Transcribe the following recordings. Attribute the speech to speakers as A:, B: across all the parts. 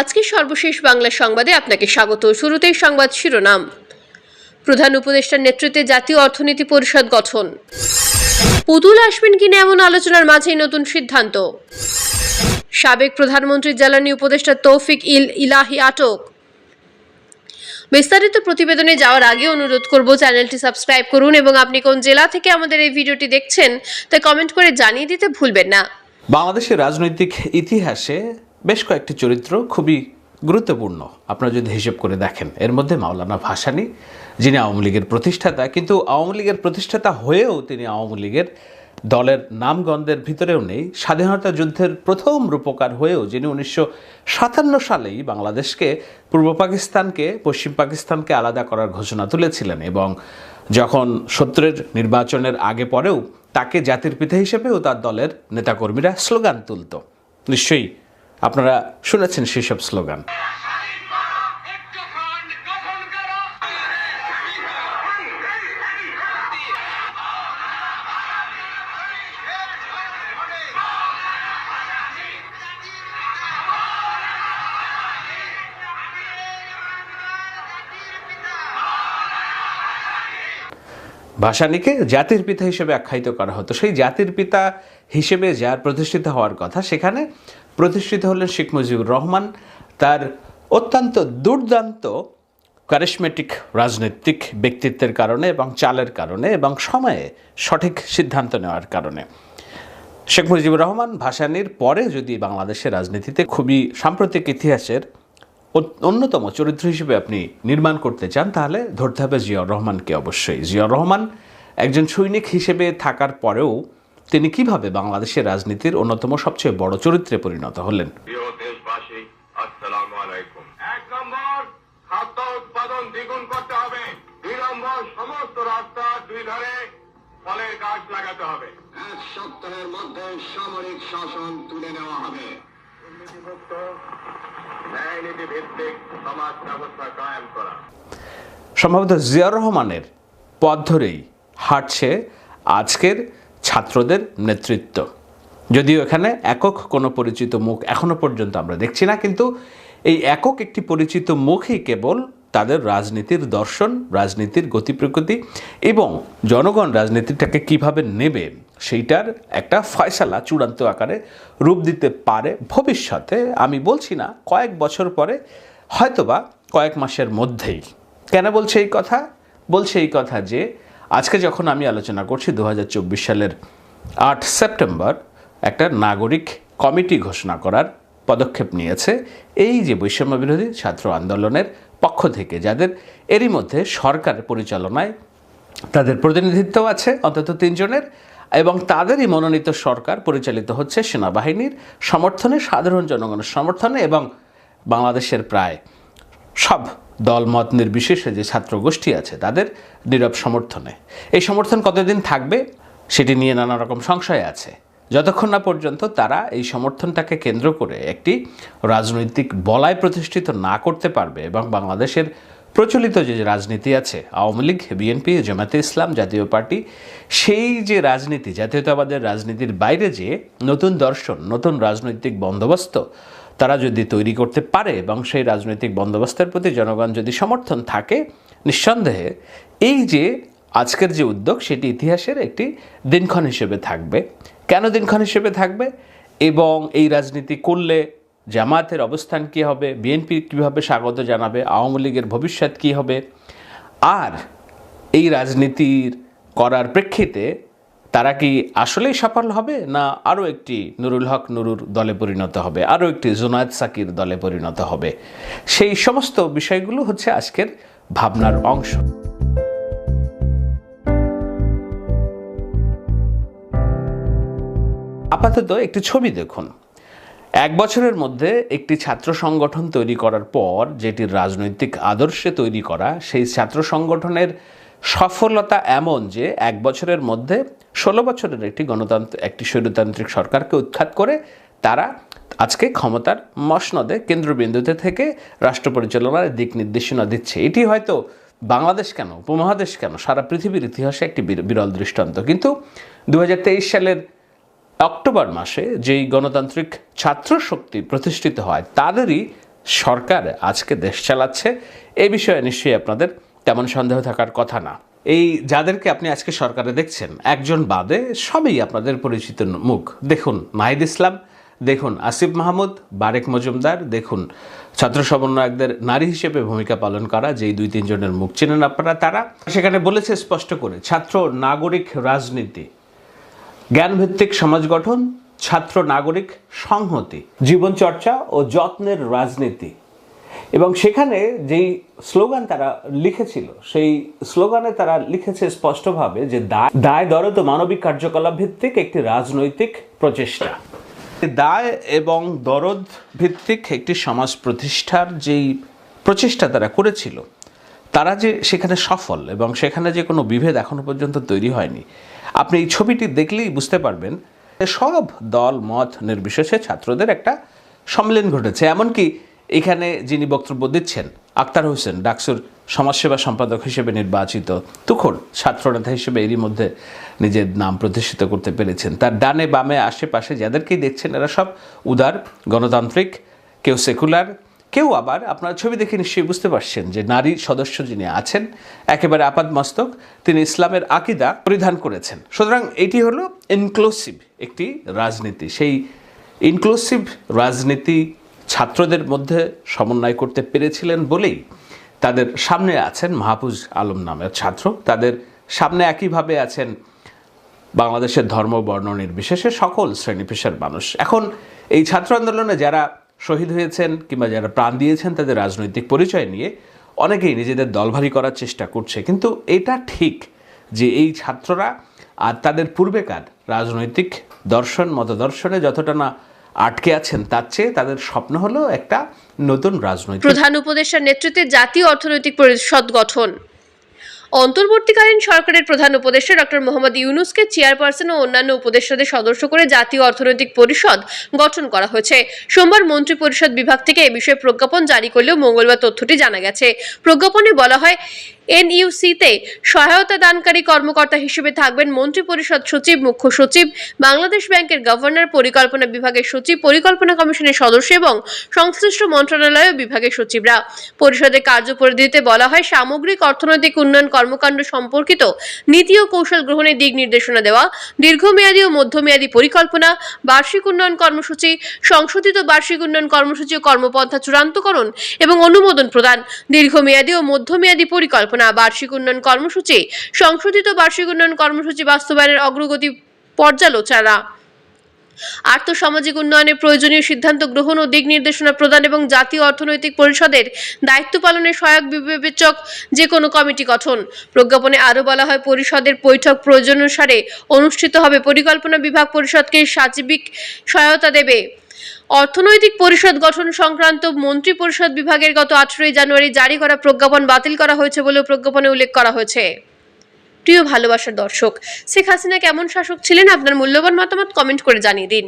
A: আজকে সর্বশেষ বাংলা সংবাদে আপনাকে স্বাগত। শুরুতেই সংবাদ শিরোনাম। প্রধান উপদেষ্টার নেতৃত্বে জাতীয় অর্থনীতি পরিষদ গঠন। পুতুল আসবেন কিনা এমন আলোচনার মাঝেই নতুন সিদ্ধান্ত। সাবেক প্রধানমন্ত্রী জ্বালানি উপদেষ্টা তৌফিক ইল ইলাহি আটক। বিস্তারিত প্রতিবেদনে যাওয়ার আগে অনুরোধ করব, চ্যানেলটি সাবস্ক্রাইব করুন এবং আপনি কোন জেলা থেকে আমাদের এই ভিডিওটি দেখছেন তা কমেন্ট করে জানিয়ে দিতে ভুলবেন না।
B: বাংলাদেশের রাজনৈতিক ইতিহাসে বেশ কয়েকটি চরিত্র খুবই গুরুত্বপূর্ণ। আপনারা যদি হিসেব করে দেখেন, এর মধ্যে মাওলানা ভাসানী, যিনি আওয়ামী লীগের প্রতিষ্ঠাতা, কিন্তু আওয়ামী লীগের প্রতিষ্ঠাতা হয়েও তিনি আওয়ামী লীগের দলের নামগন্ধের ভিতরেও নেই। স্বাধীনতা যুদ্ধের প্রথম রূপকার হয়েও যিনি উনিশশো সাতান্ন সালেই বাংলাদেশকে, পূর্ব পাকিস্তানকে, পশ্চিম পাকিস্তানকে আলাদা করার ঘোষণা তুলেছিলেন এবং যখন সত্তরের নির্বাচনের আগে পরেও তাকে জাতির পিতা হিসেবেও তার দলের নেতাকর্মীরা স্লোগান তুলত। নিশ্চয়ই আপনারা শুনেছেন সেসব স্লোগান। ভাসানীকে জাতির পিতা হিসেবে আখ্যায়িত করা হতো। সেই জাতির পিতা হিসেবে যার প্রতিষ্ঠিত হওয়ার কথা, সেখানে প্রতিষ্ঠিত হলেন শেখ মুজিবুর রহমান। তার অত্যন্ত দুর্দান্ত কারিশমেটিক রাজনৈতিক ব্যক্তিত্বের কারণে এবং চালের কারণে এবং সময়ে সঠিক সিদ্ধান্ত নেওয়ার কারণে। শেখ মুজিবুর রহমান ভাসানীর পরে যদি বাংলাদেশের রাজনীতিতে খুবই সাম্প্রতিক ইতিহাসের অন্যতম চরিত্র হিসেবে আপনি নির্মাণ করতে চান, তাহলে ধরতে হবে জিয়াউর রহমানকে অবশ্যই। জিয়াউর রহমান একজন সৈনিক হিসেবে থাকার পরেও তিনি কীভাবে বাংলাদেশের রাজনীতির অন্যতম সবচেয়ে বড় চরিত্রে পরিণত হলেন?
C: প্রিয় দেশবাসী আসসালামু আলাইকুম। এক নম্বর খাদ্য উৎপাদন দ্বিগুণ করতে হবে। দুই নম্বর সমস্ত রাস্তা দুই ধারে ফলের গাছ লাগাতে হবে। এক সপ্তাহের মধ্যে সামরিক শাসন তুলে নেওয়া হবে। দুর্নীতিমুক্ত ভিত্তিক সমাজ ব্যবস্থা কায়েম করা।
B: সম্ভবত জিয়াউর রহমানের পথ ধরেই হাঁটছে আজকের ছাত্রদের নেতৃত্ব। যদিও এখানে একক কোনো পরিচিত মুখ এখনও পর্যন্ত আমরা দেখছি না, কিন্তু এই একক একটি পরিচিত মুখই কেবল তাদের রাজনীতির দর্শন, রাজনীতির গতি প্রকৃতি এবং জনগণ রাজনীতিটাকে কীভাবে নেবে সেইটার একটা ফয়সালা চূড়ান্ত আকারে রূপ দিতে পারে ভবিষ্যতে, আমি বলছি না কয়েক বছর পরে, হয়তোবা কয়েক মাসের মধ্যেই। কেন বলছে এই কথা? বলছে এই কথা যে আজকে যখন আমি আলোচনা করছি দু হাজার চব্বিশ সালের আট সেপ্টেম্বর, একটা নাগরিক কমিটি ঘোষণা করার পদক্ষেপ নিয়েছে এই যে বৈষম্য বিরোধী ছাত্র আন্দোলনের পক্ষ থেকে, যাদের এরই মধ্যে সরকার পরিচালনায় তাদের প্রতিনিধিত্ব আছে অন্তত তিনজনের এবং তাদেরই মনোনীত সরকার পরিচালিত হচ্ছে সেনাবাহিনীর সমর্থনে, সাধারণ জনগণের সমর্থনে এবং বাংলাদেশের প্রায় সব দলমত নির্বিশেষে যে ছাত্র গোষ্ঠী আছে, তাদের নীরব সমর্থনে। এই সমর্থন কতদিন থাকবে সেটি নিয়ে নানা রকম সংশয় আছে। যতক্ষণ না পর্যন্ত তারা এই সমর্থনটাকে কেন্দ্র করে একটি রাজনৈতিক বলায় প্রতিষ্ঠিত না করতে পারবে এবং বাংলাদেশের প্রচলিত যে রাজনীতি আছে, আওয়ামী লীগ, বিএনপি জামাতে ইসলাম জাতীয় পার্টি, সেই যে রাজনীতি, জাতীয়তাবাদের রাজনীতির বাইরে যে নতুন দর্শন, নতুন রাজনৈতিক বন্দোবস্ত তারা যদি তৈরি করতে পারে এবং সেই রাজনৈতিক বন্দোবস্তের প্রতি জনগণ যদি সমর্থন থাকে, নিঃসন্দেহে এই যে আজকের যে উদ্যোগ, সেটি ইতিহাসের একটি দিনক্ষণ হিসেবে থাকবে। কেন দিনক্ষণ হিসেবে থাকবে? এবং এই রাজনীতি করলে জামায়াতের অবস্থান কী হবে? বিএনপি কীভাবে স্বাগত জানাবে? আওয়ামী লীগের ভবিষ্যৎ কী হবে? আর এই রাজনীতির করার প্রেক্ষিতে তারা কি আসলেই সফল হবে? না আরও একটি নুরুল হক নুরুর দলে পরিণত হবে? আরও একটি জোনায়েদ সাকির দলে পরিণত হবে? সেই সমস্ত বিষয়গুলো হচ্ছে আজকের ভাবনার অংশ। আপাতত একটি ছবি দেখুন। এক বছরের মধ্যে একটি ছাত্র সংগঠন তৈরি করার পর যেটির রাজনৈতিক আদর্শে তৈরি করা, সেই ছাত্র সংগঠনের সফলতা এমন যে এক বছরের মধ্যে ষোলো বছরের একটি গণতন্ত্র, একটি স্বৈরতান্ত্রিক সরকারকে উৎখাত করে তারা আজকে ক্ষমতার মসনদে কেন্দ্রবিন্দুতে থেকে রাষ্ট্র পরিচালনার দিক নির্দেশনা দিচ্ছে। এটি হয়তো বাংলাদেশ কেন, উপমহাদেশ কেন, সারা পৃথিবীর ইতিহাসে একটি বির- বিরল দৃষ্টান্ত। কিন্তু দু হাজার তেইশ সালের অক্টোবর মাসে যেই গণতান্ত্রিক ছাত্র শক্তি প্রতিষ্ঠিত হয়, তাদেরই সরকার আজকে দেশ চালাচ্ছে। এ বিষয়ে নিশ্চয়ই আপনাদের তেমন সন্দেহ থাকার কথা না। এই যাদেরকে আপনি আজকে সরকারে দেখছেন, একজন বাদে সবই আপনাদের পরিচিত মুখ। দেখুন নাহিদ ইসলাম, দেখুন আসিফ মাহমুদ, বারেক মজুমদার, দেখুন ছাত্র সমন্বয়কদের নারী হিসেবে ভূমিকা পালন করা, যেই দুই তিনজনের মুখ চেনেন আপনারা তারা। সেখানে বলেছে স্পষ্ট করে, ছাত্র নাগরিক রাজনীতি, জ্ঞানভিত্তিক সমাজ গঠন, ছাত্র নাগরিক সংহতি, জীবনচর্চা ও যত্নের রাজনীতি। এবং সেখানে যেই স্লোগান তারা লিখেছিল, সেই স্লোগানে তারা লিখেছে স্পষ্টভাবে যে দায় দায় দরদ মানবিক কার্যকলাপ ভিত্তিক একটি রাজনৈতিক প্রচেষ্টা। দায় এবং দরদ ভিত্তিক একটি সমাজ প্রতিষ্ঠার যেই প্রচেষ্টা তারা করেছিল, তারা যে সেখানে সফল এবং সেখানে যে কোনো বিভেদ এখনও পর্যন্ত তৈরি হয়নি। আপনি এই ছবিটি দেখলেই বুঝতে পারবেন সব দল, মত নির্বিশেষে ছাত্রদের একটা সম্মেলন ঘটেছে। এমনকি এখানে যিনি বক্তব্য দিচ্ছেন, আক্তার হোসেন, ডাকসুর সমাজসেবা সম্পাদক হিসেবে নির্বাচিত তুখর ছাত্রনেতা হিসেবে এরই মধ্যে নিজের নাম প্রতিষ্ঠিত করতে পেরেছেন। তার ডানে বামে আশেপাশে যাদেরকেই দেখছেন, এরা সব উদার, গণতান্ত্রিক, কেউ সেকুলার, কেউ আবার আপনার ছবি দেখে নিশ্চয়ই বুঝতে পারছেন যে নারী সদস্য যিনি আছেন, একেবারে আপাদ মস্তক তিনি ইসলামের আকিদা পরিধান করেছেন। সুতরাং এটি হলো ইনক্লুসিভ একটি রাজনীতি। সেই ইনক্লুসিভ রাজনীতি ছাত্রদের মধ্যে সমন্বয় করতে পেরেছিলেন বলেই তাদের সামনে আছেন মাহফুজ আলম নামের ছাত্র। তাদের সামনে একইভাবে আছেন বাংলাদেশের ধর্ম, বর্ণ নির্বিশেষে সকল শ্রেণি পেশার মানুষ। এখন এই ছাত্র আন্দোলনে যারা শহীদ হয়েছেন কিংবা যারা প্রাণ দিয়েছেন তাদের রাজনৈতিক পরিচয় নিয়ে অনেকেই নিজেদের দলভারি করার চেষ্টা করছে। কিন্তু এটা ঠিক যে এই ছাত্ররা আর তাদের পূর্বেকার রাজনৈতিক দর্শন, মতদর্শনে যতটা না আটকে আছেন, তার চেয়ে তাদের স্বপ্ন হলো একটা নতুন রাজনৈতিক
A: প্রধান উপদেষ্টার নেতৃত্বে জাতীয় অর্থনৈতিক পরিষদ গঠন। অন্তর্বর্তীকালীন সরকারের প্রধান উপদেষ্টা ডক্টর মোহাম্মদ ইউনুসকে চেয়ারপারসন ও অন্যান্য উপদেষ্টাদের সদস্য করে জাতীয় অর্থনৈতিক পরিষদ গঠন করা হয়েছে। সোমবার মন্ত্রী পরিষদ বিভাগ থেকে এ বিষয়ে প্রজ্ঞাপন জারি করলেও মঙ্গলবার তথ্যটি জানা গেছে। প্রজ্ঞাপনে বলা হয় এনইউসিতে সহায়তা দানকারী কর্মকর্তা হিসেবে থাকবেন মন্ত্রী পরিষদ সচিব, মুখ্য সচিব, বাংলাদেশ ব্যাংকের গভর্নর, পরিকল্পনা বিভাগের সচিব, পরিকল্পনা কমিশনের সদস্য এবং সংশ্লিষ্ট মন্ত্রণালয় ও বিভাগের সচিবরা। পরিষদের কার্যপরিধিতে বলা হয়, সামগ্রিক অর্থনৈতিক উন্নয়ন কর্মকাণ্ড সম্পর্কিত নীতি ও কৌশল গ্রহণের দিক নির্দেশনা দেওয়া, দীর্ঘমেয়াদী ও মধ্যমেয়াদী পরিকল্পনা, বার্ষিক উন্নয়ন কর্মসূচি, সংশোধিত বার্ষিক উন্নয়ন কর্মসূচি ও কর্মপন্থা চূড়ান্তকরণ এবং অনুমোদন প্রদান, দীর্ঘমেয়াদী ও মধ্যমেয়াদী পরিকল্পনা বার্ষিক উন্নয়ন কর্মসূচি, সংশোধিত বার্ষিক উন্নয়ন কর্মসূচি বাস্তবায়নের অগ্রগতি পর্যালোচনা। আর্থসামাজিক উন্নয়নের প্রয়োজনীয় সিদ্ধান্ত গ্রহণ ও দিক নির্দেশনা প্রদান এবং জাতীয় অর্থনৈতিক পরিষদের দায়িত্ব পালনে সহায়ক বিবেচক যে কোনো কমিটি গঠন। প্রজ্ঞাপনে আরও বলা হয়, পরিষদের বৈঠক প্রয়োজনানুসারে অনুষ্ঠিত হবে। পরিকল্পনা বিভাগ পরিষদকে সার্বিক সহায়তা দেবে। অর্থনৈতিক পরিষদ গঠন সংক্রান্ত মন্ত্রী পরিষদ বিভাগের গত আঠেরোই জানুয়ারি জারি করা প্রজ্ঞাপন বাতিল করা হয়েছে বলেও প্রজ্ঞাপনে উল্লেখ করা হয়েছে। প্রিয় ভালোবাসার দর্শক, শেখ হাসিনা কেমন শাসক ছিলেন আপনার মূল্যবান মতামত কমেন্ট করে জানিয়ে দিন।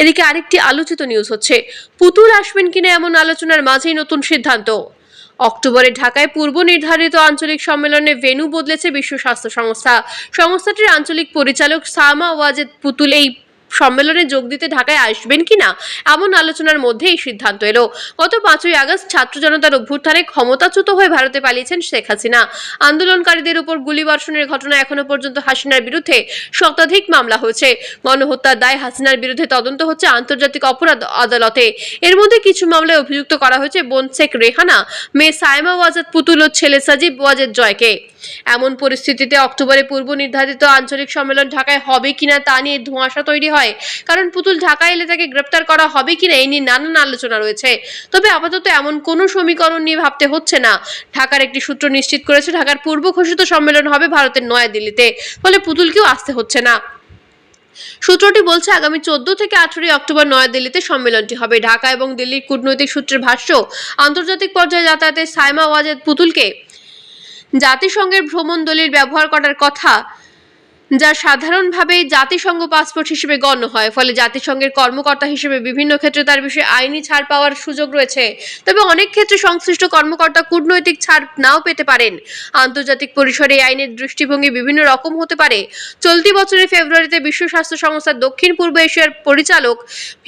A: এদিকে আরেকটি আলোচিত নিউজ হচ্ছে, পুতুল আসবেন কিনা এমন আলোচনার মাঝেই নতুন সিদ্ধান্ত। অক্টোবরে ঢাকায় পূর্ব নির্ধারিত আঞ্চলিক সম্মেলনে ভেন্যু বদলেছে বিশ্ব স্বাস্থ্য সংস্থা। সংস্থাটির আঞ্চলিক পরিচালক সামা ওয়াজেদ পুতুল এই সম্মেলনে যোগ দিতে ঢাকায় আসবেন কিনা এমন আলোচনার মধ্যে এই সিদ্ধান্ত এলো। গত পাঁচই আগস্ট ছাত্র জনতার অভ্যুত্থানে ক্ষমতাচ্যুত হয়ে ভারতে পালিয়েছেন শেখ হাসিনা। আন্দোলনকারীদের উপর গুলিবর্ষণের ঘটনা এখনও পর্যন্ত হাসিনার বিরুদ্ধে শতাধিক মামলা হয়েছে। গণহত্যার দায় হাসিনার বিরুদ্ধে তদন্ত হচ্ছে আন্তর্জাতিক অপরাধ আদালতে। এর মধ্যে কিছু মামলায় অভিযুক্ত করা হয়েছে বোন শেখ রেহানা, মেয়ে সায়মা ওয়াজাদ পুতুল ও ছেলে সাজিব ওয়াজেদ জয়কে। এমন পরিস্থিতিতে অক্টোবরে পূর্ব নির্ধারিত আঞ্চলিক সম্মেলন ঢাকায় হবে কিনা তা নিয়ে ধোঁয়াশা তৈরি হয়। কারণ পুতুল ঢাকায় এলে তাকে গ্রেপ্তার করা হবে কিনা এই নিয়ে নানান আলোচনা রয়েছে। তবে আপাতত এমন কোনো সমীকরণ নিয়ে ভাবতে হচ্ছে না। ঢাকার একটি সূত্র নিশ্চিত করেছে, ঢাকার পূর্ব ঘোষিত সম্মেলন হবে ভারতের নয়াদিল্লিতে। ফলে পুতুলকেও আসতে হচ্ছে না। সূত্রটি বলছে, আগামী চোদ্দ থেকে আঠারোই অক্টোবর নয়াদিল্লিতে সম্মেলনটি হবে। ঢাকা এবং দিল্লির কূটনৈতিক সূত্রের ভাষ্য, আন্তর্জাতিক পর্যায়ে যাতায়াতে সাইমা ওয়াজেদ পুতুলকে জাতিসংঘের ভ্রমণ দলিল ব্যবহার করার কথা যা সাধারণভাবে জাতিসংঘ পাসপোর্ট হিসেবে গণ্য হয়। ফলে জাতিসংঘের কর্মকর্তা হিসেবে বিভিন্ন ক্ষেত্রে তার বিষয়ে আইনি ছাড় পাওয়ার সুযোগ রয়েছে। তবে অনেক ক্ষেত্রে সংশ্লিষ্ট কর্মকর্তা কূটনৈতিক ছাড় নাও পেতে পারেন। আন্তর্জাতিক পরিসরে আইনের দৃষ্টিভঙ্গি বিভিন্ন রকম হতে পারে। চলতি বছরের ফেব্রুয়ারিতে বিশ্ব স্বাস্থ্য সংস্থার দক্ষিণ পূর্ব এশিয়ার পরিচালক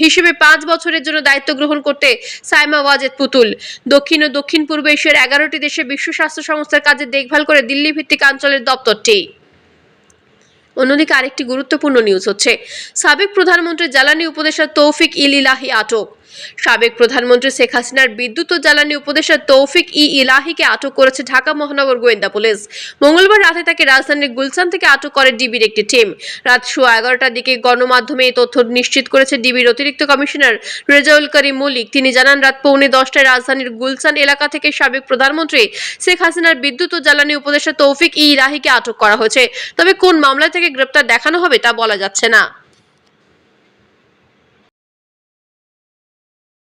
A: হিসেবে পাঁচ বছরের জন্য দায়িত্ব গ্রহণ করতে সাইমা ওয়াজেদ পুতুল। দক্ষিণ ও দক্ষিণ পূর্ব এশিয়ার এগারোটি দেশে বিশ্ব স্বাস্থ্য সংস্থার কাজে দেখভাল করে দিল্লি ভিত্তিক আঞ্চলের দপ্তরটি। অন্যদিকে আরেকটি গুরুত্বপূর্ণ নিউজ হচ্ছে। সাবেক প্রধানমন্ত্রী জ্বালানি উপদেষ্টা তৌফিক ইল ইলাহি আটক। সাবেক প্রধানমন্ত্রী শেখ হাসিনার বিদ্যুৎ ও জ্বালানি উপদেষ্টা তৌফিক ই ইলাহিকে আটক করেছে ঢাকা মহানগর গোয়েন্দা পুলিশ। মঙ্গলবার রাতে তাকে রাজধানীর গুলশান থেকে আটক করে ডিবির একটি টিম। রাত সোয়া এগারোটার দিকে গণমাধ্যমে এই তথ্য নিশ্চিত করেছে ডিবির অতিরিক্ত কমিশনার রেজাউল করিম মল্লিক। তিনি জানান, রাত পৌনে দশটায় রাজধানীর গুলশান এলাকা থেকে সাবেক প্রধানমন্ত্রী শেখ হাসিনার বিদ্যুৎ ও জ্বালানি উপদেষ্টা তৌফিক ই ইলাহিকে আটক করা হয়েছে। তবে কোন মামলা থেকে গ্রেপ্তার দেখানো হবে তা বলা যাচ্ছে না।